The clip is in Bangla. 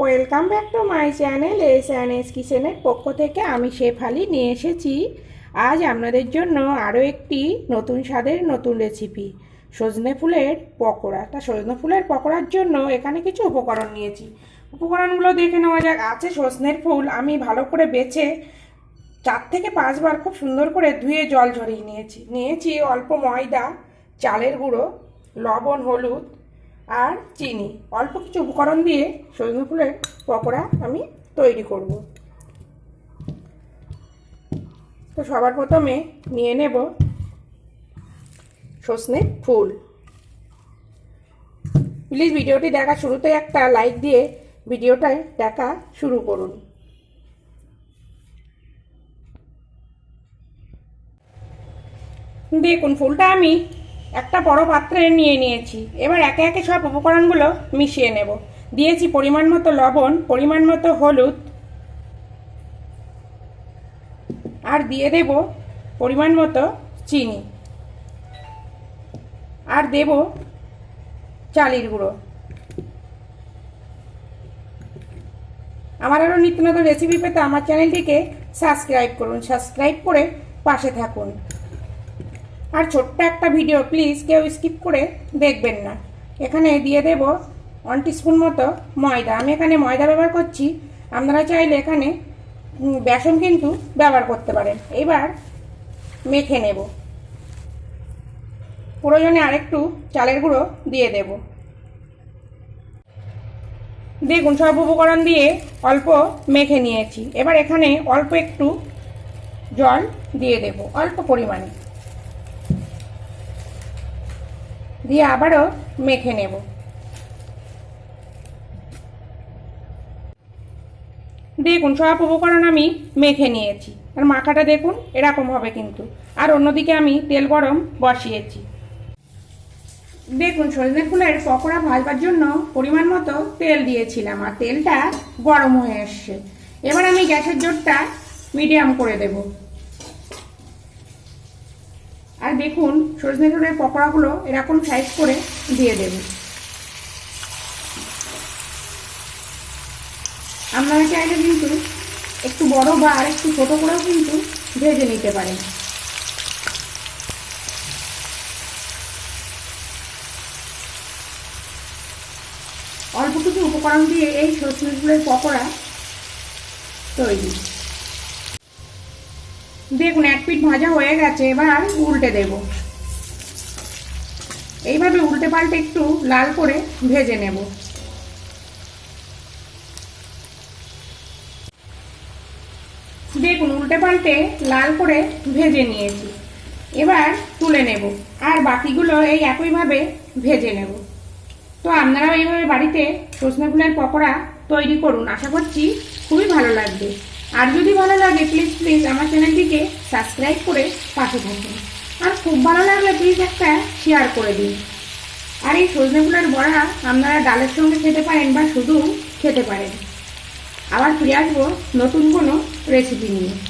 Welcome back to my channel S and S কিচেনের পক্ষ থেকে আমি শেফালি নিয়ে এসেছি। আজ আপনাদের জন্য আরও একটি নতুন স্বাদের নতুন রেসিপি সজনে ফুলের পকোড়া। তা সজনে ফুলের পকোড়ার জন্য এখানে কিছু উপকরণ নিয়েছি। উপকরণগুলো দেখে নেওয়া যাক। আছে সজনের ফুল। আমি ভালো করে বেছে চার থেকে পাঁচবার খুব সুন্দর করে ধুয়ে জল ঝরিয়ে নিয়েছি। নিয়েছি অল্প ময়দা, চালের গুঁড়ো, লবণ, হলুদ আর চিনি। অল্প কিছু উপকরণ দিয়ে সজনে ফুলের পকোড়া আমি তৈরি করব। তো সবার প্রথমে নিয়ে নেব সজনে ফুল। প্লিজ ভিডিওটি দেখা শুরুতে একটা লাইক দিয়ে ভিডিওটায় দেখা শুরু করুন। দেখুন, ফুলটা আমি একটা বড় পাত্রে নিয়ে নিয়েছি। এবার একে একে সব উপকরণগুলো মিশিয়ে নেব। দিয়েছি পরিমাণ মতো লবণ, পরিমাণ মতো হলুদ। আর দিয়ে দেব পরিমাণ মতো চিনি। আর দেব চালের গুঁড়ো। আমার আরও নিত্য নতুন রেসিপি পেতে আমার চ্যানেলটিকে সাবস্ক্রাইব করুন। সাবস্ক্রাইব করে পাশে থাকুন। আর ছোট্ট একটা ভিডিও প্লিজ কেউ স্কিপ করে দেখবেন না। এখানে দিয়ে দেব ওয়ান টিস্পুন মতো ময়দা। আমি এখানে ময়দা ব্যবহার করছি। আপনারা চাইলে এখানে বেসন কিন্তু ব্যবহার করতে পারেন। এবার মেখে নেব। প্রয়োজনে আরেকটু চালের গুঁড়ো দিয়ে দেব। দেখুন, সব উপকরণ দিয়ে অল্প মেখে নিয়েছি। এবার এখানে অল্প একটু জল দিয়ে দেব, অল্প পরিমাণে। দিয়ে আবারও মেখে নেব। দেখুন, সব উপকরণ আমি মেখে নিয়েছি। আর মাখাটা দেখুন, এরকম হবে কিন্তু। আর অন্যদিকে আমি তেল গরম বসিয়েছি। দেখুন, সজনে ফুলের পকোড়া ভাজবার জন্য পরিমাণ মতো তেল দিয়েছিলাম আর তেলটা গরম হয়ে এসছে। এবার আমি গ্যাসের জোরটা মিডিয়াম করে দেবো। দেখুন সজনে ফুলের পকোড়াগুলো এরকম সাইজ করে দিয়ে দেব। আপনারা চাইলে কিন্তু একটু বড় বা আর একটু ছোটো করেও কিন্তু ভেজে নিতে পারেন। অল্প কিছু উপকরণ দিয়ে এই সজনে ফুলের পকোড়া তৈরি। দেখুন, এক পিঠ ভাজা হয়ে গেছে, এবার উল্টে দেব। এইভাবে উল্টে পাল্টে একটু লাল করে ভেজে নেব। দেখুন, উল্টে পাল্টে লাল করে ভেজে নিয়েছি। এবার তুলে নেব, আর বাকিগুলো এই একইভাবে ভেজে নেব। তো আপনারাও এইভাবে বাড়িতে সজনে ফুলের পকোড়া তৈরি করুন, আশা করছি খুবই ভালো লাগবে। আর যদি ভালো লাগে প্লিজ প্লিজ আমার চ্যানেলটিকে সাবস্ক্রাইব করে পাশে থাকুন। আর খুব ভালো লাগলে প্লিজ একটা শেয়ার করে দিন। আর এই সজনে ফুলের বড়া আপনারা ডালের সঙ্গে খেতে পারেন বা শুধু খেতে পারেন। আবার ফিরে আসব নতুন কোনো রেসিপি নিয়ে।